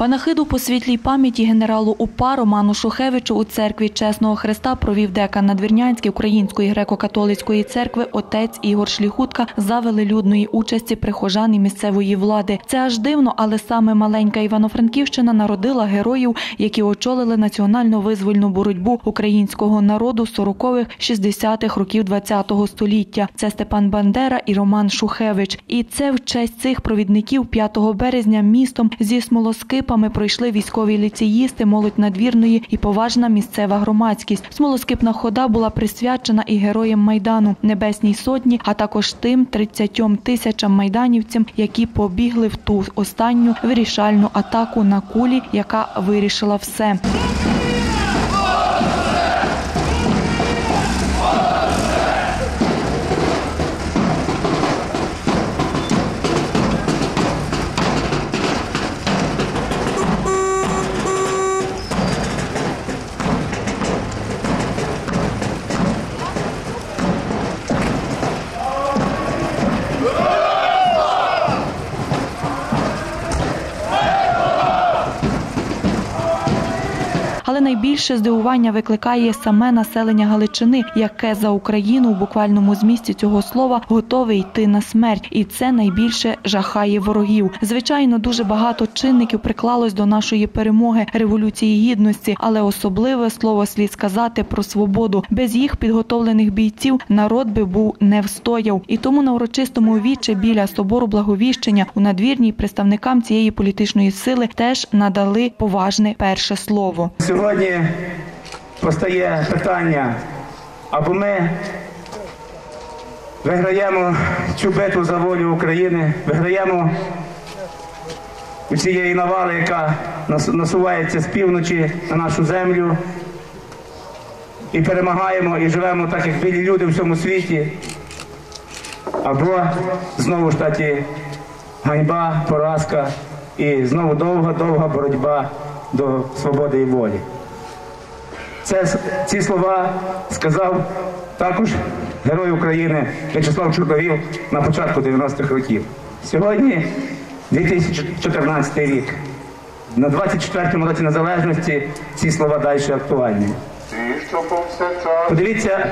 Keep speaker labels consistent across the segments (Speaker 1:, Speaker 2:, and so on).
Speaker 1: Панахиду по світлій пам'яті генералу УПА Роману Шухевичу у церкві Чесного Христа провів декан Надвірнянської Української греко-католицької церкви отець Ігор Шліхутка за велелюдної участі прихожан і місцевої влади. Це аж дивно, але саме маленька Івано-Франківщина народила героїв, які очолили національно-визвольну боротьбу українського народу 40-х, 60-х років ХХ століття. Це Степан Бандера і Роман Шухевич. І це в честь цих провідників 5 березня містом зі смолоскипами пройшли військові ліцеїсти, молодь надвірної і поважна місцева громадськість. Смолоскипна хода була присвячена і героям майдану, небесній сотні, а також тим 30 тисячам майданівцям, які побігли в ту останню вирішальну атаку на кулі, яка вирішила все. Найбільше здивування викликає саме населення Галичини, яке за Україну в буквальному змісті цього слова готове йти на смерть, і це найбільше жахає ворогів. Звичайно, дуже багато чинників приклалось до нашої перемоги революції гідності, але особливе слово слід сказати про свободу. Без їх підготовлених бійців народ би був не встояв. І тому на урочистому віче біля собору благовіщення у надвірній представникам цієї політичної сили теж надали поважне перше слово.
Speaker 2: Сьогодні постає питання, або ми виграємо цю битву за волю України, виграємо у цієї навали, яка насувається з півночі на нашу землю, і перемагаємо, і живемо так, як білі люди в цьому світі. Або знову ж таки ганьба, поразка і знову довга-довга боротьба до свободи і волі. Це, ці слова сказав також герой України В'ячеслав Чорновіл на початку 90-х років. Сьогодні 2014 рік. На 24-му році незалежності ці слова далі актуальні. Подивіться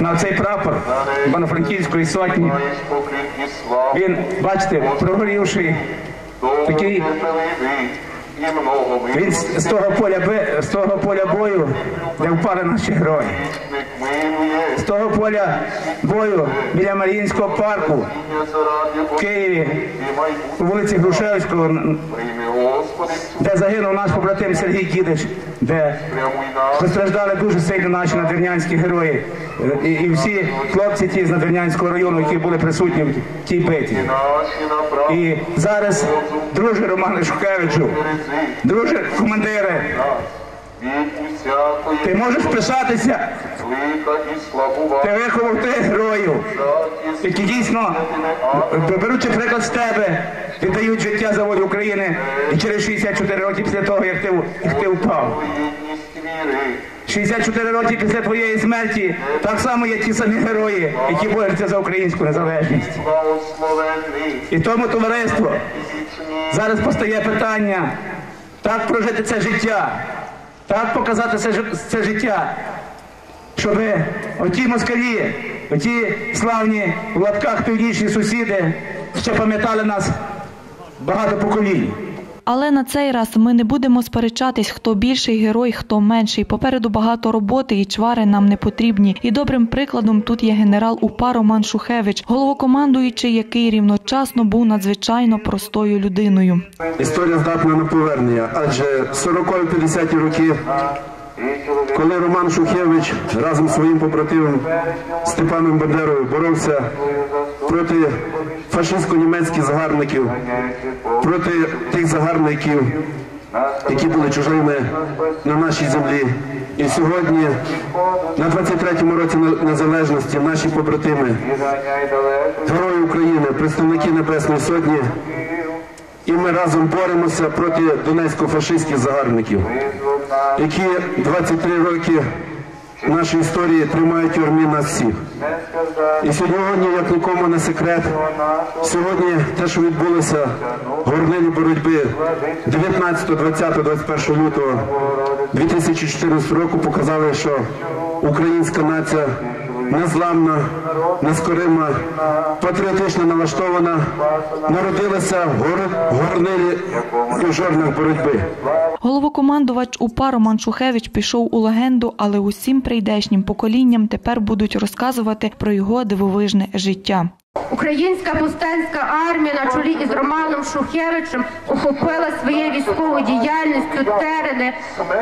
Speaker 2: на цей прапор Івано-Франківської сотні. Він, бачите, прогорівший. такий- Він з, того поля з того поля бою, де впали наші герої. З того поля бою біля Маріїнського парку в Києві, у вулиці Грушевського, де загинув наш побратим Сергій Дідич, де постраждали дуже сильно наші надвірнянські герої. І, і всі хлопці ті з Надвірнянського району, які були присутні в тій битві. І зараз, друже Романе Шухевичу, друже командире, ти можеш пишатися,
Speaker 3: славувати,
Speaker 2: ти героїв, які дійсно, беручи приклад з тебе, віддають життя за волю України і через 64 роки після того, як ти, як ти впав. 64 роки після твоєї смерті так само є ті самі герої, які борються за українську незалежність. І тому товариство зараз постає питання, так прожити це життя, так показати це, це життя, щоб оті москалі, оті славні в лапках північні сусіди ще пам'ятали нас багато поколінь.
Speaker 1: Але на цей раз ми не будемо сперечатись, хто більший герой, хто менший. Попереду багато роботи і чвари нам не потрібні. І добрим прикладом тут є генерал УПА Роман Шухевич, головокомандуючий, який рівночасно був надзвичайно простою людиною.
Speaker 4: Історія здатна на повернення, адже 40-50 роки, коли Роман Шухевич разом з своїм побратимом Степаном Бандерою боровся проти фашистсько-німецьких загарбників, проти тих загарбників, які були чужими на нашій землі. І сьогодні, на 23-му році незалежності, наші побратими, герої України, представники Небесної Сотні, і ми разом боремося проти донецько-фашистських загарбників, які 23 роки нашої історії тримають тюрмі нас всіх. І сьогодні, як нікому не секрет, сьогодні те, що відбулося в горнилі боротьби 19, 20, 21 лютого 2014 року, показали, що українська нація незламна, нескорима, патріотично налаштована, народилася в гор- горнилі і боротьби.
Speaker 1: Головокомандувач УПА Роман Шухевич пішов у легенду, але усім прийдешнім поколінням тепер будуть розказувати про його дивовижне життя.
Speaker 5: Українська повстанська армія на чолі із Романом Шухевичем охопила своєю військовою діяльністю терени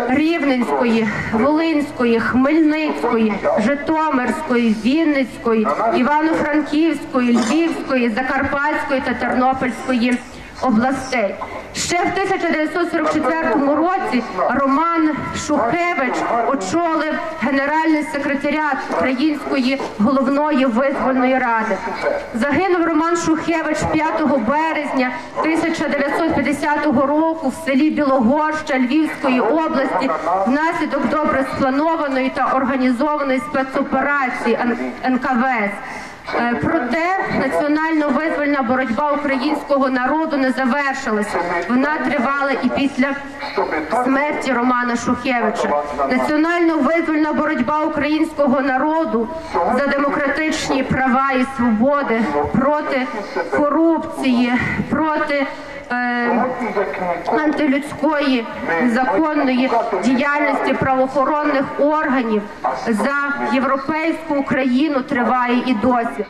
Speaker 5: Рівненської, Волинської, Хмельницької, Житомирської, Вінницької, Івано-Франківської, Львівської, Закарпатської та Тернопільської областей. Ще в 1944 році Роман Шухевич очолив генеральний секретаріат Української головної визвольної ради. Загинув Роман Шухевич 5 березня 1950 року в селі Білогорща Львівської області внаслідок добре спланованої та організованої спецоперації НКВС. Е, Проте національно-визвольна боротьба українського народу не завершилася. Вона тривала і після смерті Романа Шухевича. Національно-визвольна боротьба українського народу за демократичні права і свободи проти корупції, проти антилюдської законної діяльності правоохоронних органів за європейську Україну триває і досі.